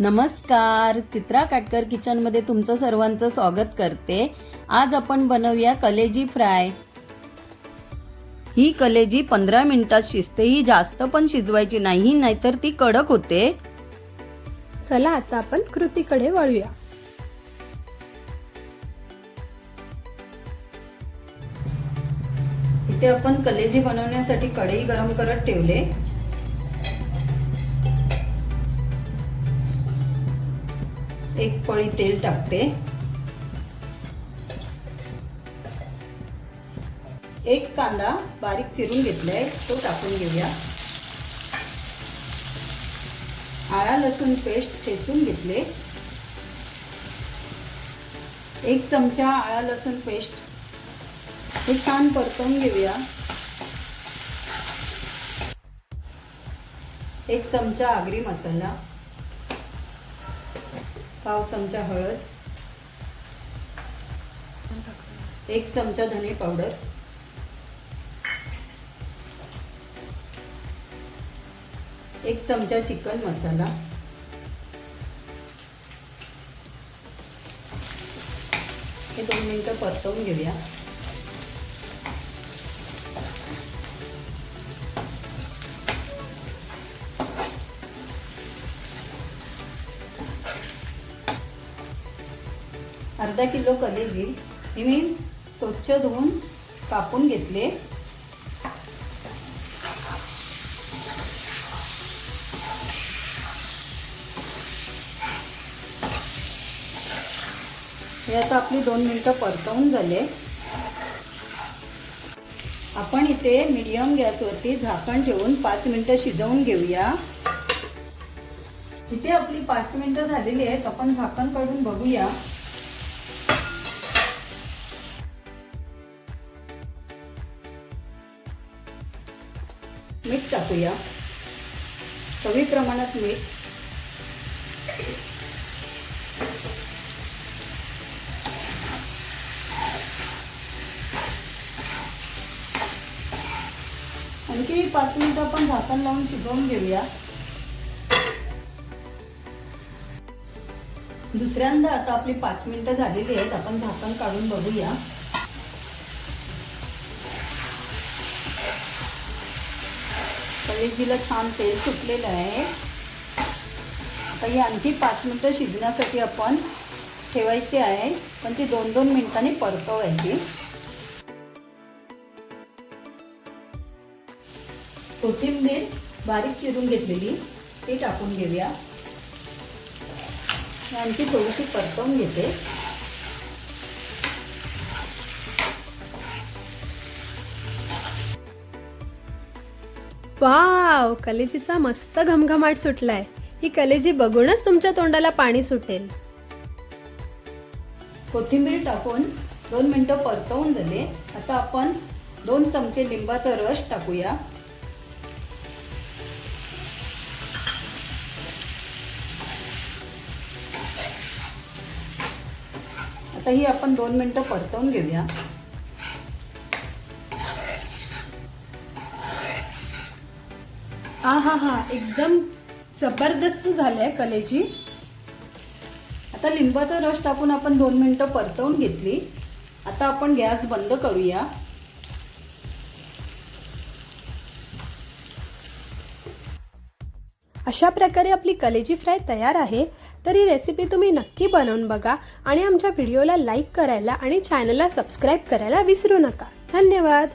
नमस्कार चित्रा काटकर किचनमध्ये तुमचं सर्वांचं स्वागत करते. आज आपण बनवूया कलेजी फ्राय. ही कलेजी पंधरा मिनिटात शिजते. ही जास्त पण शिजवायची नाही नाहीतर ती कडक होते. चला आता आपण कृतीकडे वळूया. इथे आपण कलेजी बनवण्यासाठी कढई गरम करत ठेवले. एक पळी तेल टाकते. एक कांदा बारीक चिरून घेतलाय तो टाकून घेऊया. आळा लसूण पेस्ट ठेसून घेतले. एक चमचा आळा लसूण पेस्ट. हे छान परतवून घेऊया. एक चमचा आगरी मसाला. पाव चमचा हळद. एक चमचा धने पावडर. एक चमचा चिकन मसाला. हे दोन मिनटं परतवून घेऊया. अर्धा किलो कलेजी हे मी स्वच्छ धुवून कापून घेतले. हे आता आपली दोन मिनटं परतवून झाले. आपण इथे मीडियम गॅसवरती झाकण ठेवून पाच मिनिटं शिजवून घेऊया. इथे आपली पाच मिनिटं झालेली आहेत आपण झाकण काढून बघूया. मीठ टाकूया. चवी प्रमाणात मीठ. आणखी पाच मिनिटं आपण झाकण लावून शिजवून घेऊया. दुसऱ्यांदा आता आपली पाच मिनिटं झालेली आहेत आपण झाकण काढून बघूया. कलेजीला छान तेल सुटलेलं आहे. आता ही आणखी पाच मिनिटं शिजण्यासाठी आपण ठेवायची आहे. पण ती दोन दोन मिनिटांनी परतवायची. कोथिंबीर बारीक चिरून घेतलेली ती टाकून घेऊया. आणखी थोडीशी परतवून घेते. वाव कलेजीचा मस्त घमघमाट सुटलाय. ही कलेजी बघूनच तुमच्या तोंडाला पाणी सुटेल. कोथिंबीर टाकून दोन मिनटं परतवून झाले. आता आपण दोन चमचे लिंबाचा रस टाकूया. आता ही आपण दोन मिनटं परतवून घेऊया. आ हा हा. एकदम जबरदस्त झालंय कलेजी आता लिंबाचा रस टाकून आपण दोन मिनटं परतवून घेतली. आता आपण गॅस बंद करूया. अशा प्रकारे आपली कलेजी फ्राय तयार आहे. तर ही रेसिपी तुम्ही नक्की बनवून बघा आणि आमच्या व्हिडिओला लाईक करायला आणि चॅनलला सबस्क्राईब करायला विसरू नका. धन्यवाद.